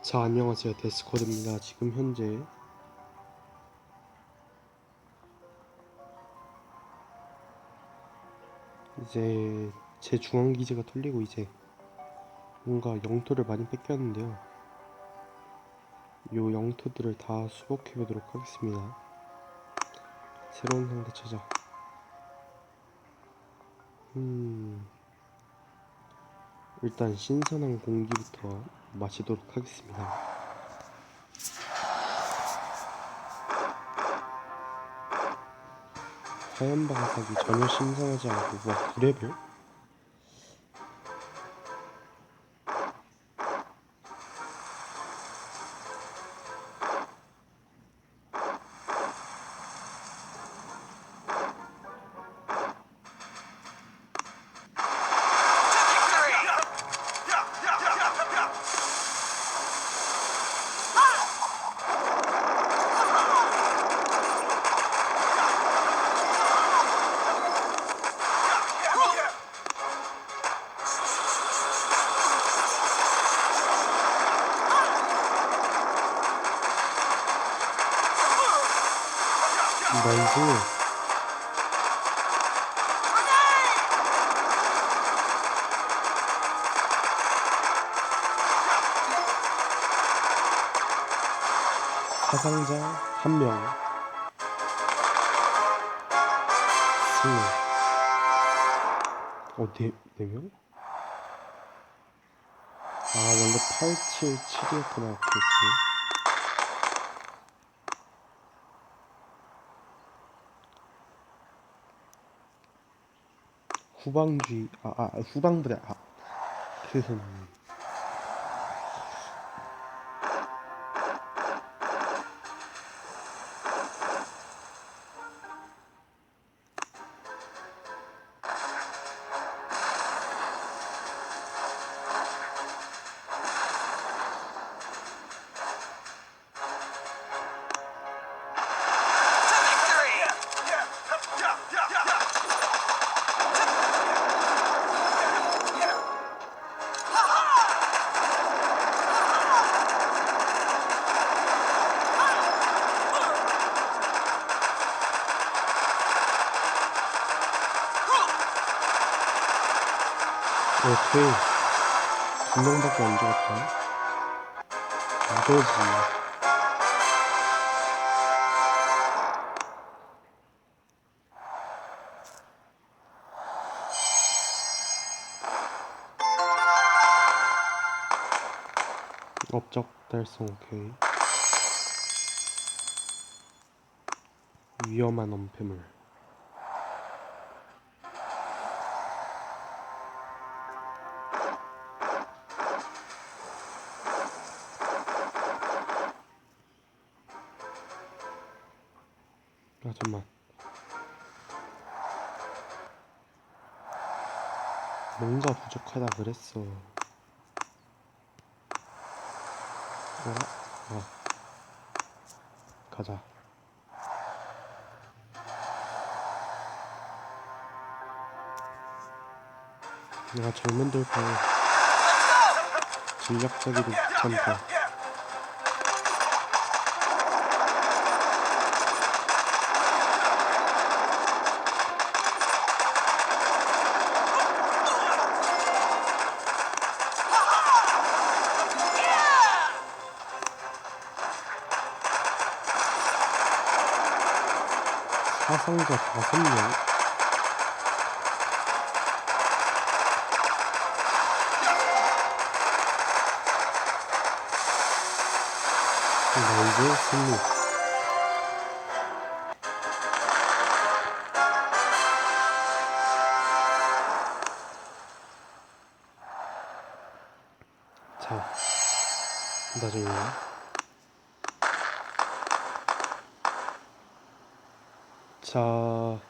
자 안녕하세요. 데스코드입니다. 지금 현재. 이제 제 중앙기지가 털리고 이제 뭔가 영토를 많이 뺏겼는데요. 요 영토들을 다 수복해 보도록 하겠습니다. 새로운 상대 찾아. 음. 일단 신선한 공기부터 마시도록 하겠습니다. 하얀 방석이 전혀 신선하지 않고 와 그래별? 사상자 한 명 승. 어, 네, 네 명? 아, 원래 877이었구나, 오케이, 후방주의, 아, 아, 후방부대, 아, 그, 오케이. 두 명밖에 안 죽었다. 이거지. 업적 달성 오케이. 위험한 엄폐물. 아 잠만. 뭔가 부족하다 그랬어. 어? 어 가자. 내가 젊은 돌파에 전략적이도 귀찮다 사상자 다섯 명 나 이제 승리. 자 나중에 자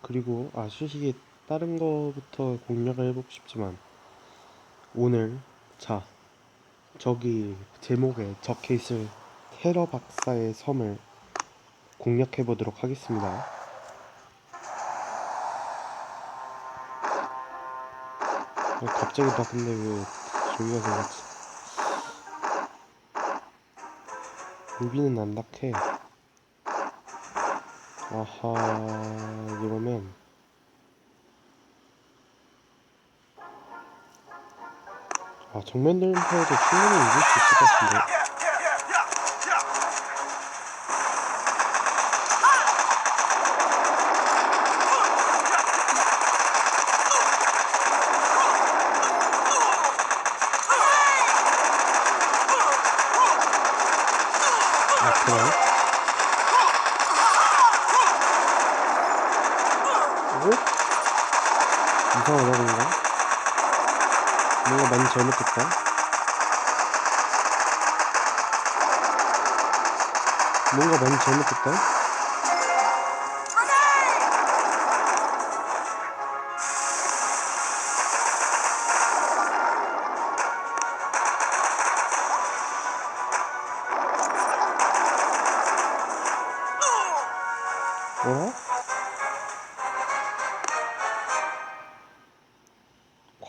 그리고 아 솔직히 다른 거부터 공략을 해보고 싶지만 오늘 자 저기 제목에 적혀 있을 테러 박사의 섬을 공략해 보도록 하겠습니다. 어, 갑자기 나 근데 왜 저기가 생겼지? 여기는 안 닿게 아하 이러면 아 정면 돌파에도 충분히 이길 수 있을 것 같은데 아 그래? 오? 이상하다 뭔가? 뭔가 많이 잘못됐다. 뭔가 많이 잘못됐다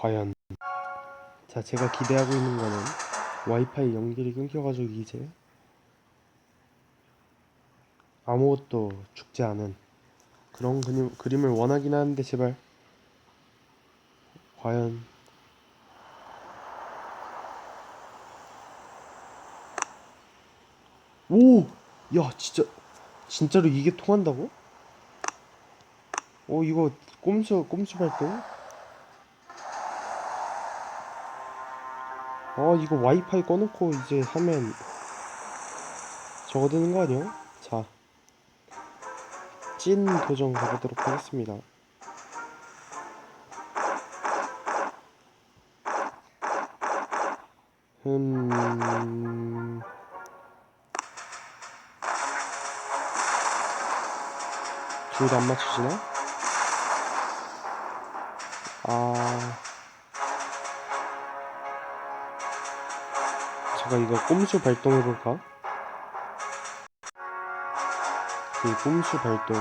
과연 자 제가 기대하고 있는 거는 와이파이 연결이 끊겨가지고 이제 아무것도 죽지 않은 그런 그림, 그림을 원하긴 하는데 제발 과연 오! 야 진짜 진짜로 이게 통한다고? 어 이거 꼼수 꼼수 발동? 아 이거 와이파이 꺼놓고 이제 하면 되는 거 아니야? 자, 찐 도전 가보도록 하겠습니다. 음, 둘 다 안 맞추시나? 아, 제가 이거 꼼수 발동해볼까? 그 꼼수 발동.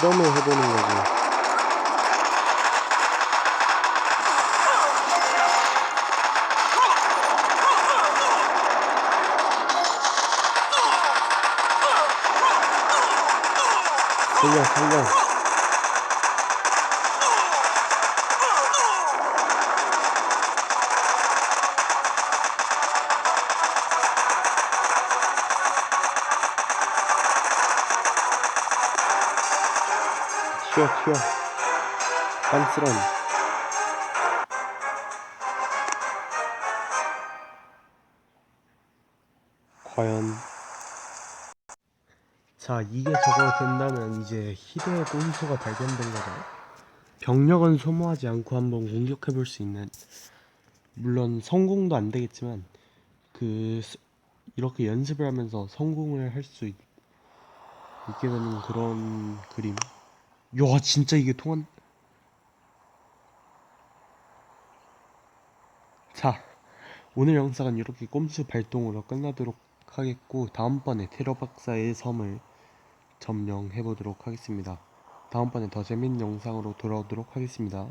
실험을 해보는 거지. 살려 살려 튀어 튀어. 빤스런 과연. 자 이게 저거 된다면 이제 희대의 꼼수가 발견된 거죠. 병력은 소모하지 않고 한번 공격해 볼 수 있는. 물론 성공도 안 되겠지만 그 스- 이렇게 연습을 하면서 성공을 할 수 있게 되는 그런 그림 야 진짜 이게 통한 자 오늘 영상은 이렇게 꼼수 발동으로 끝나도록 하겠고 다음번에 테러 박사의 섬을 점령해 보도록 하겠습니다. 다음번에 더 재밌는 영상으로 돌아오도록 하겠습니다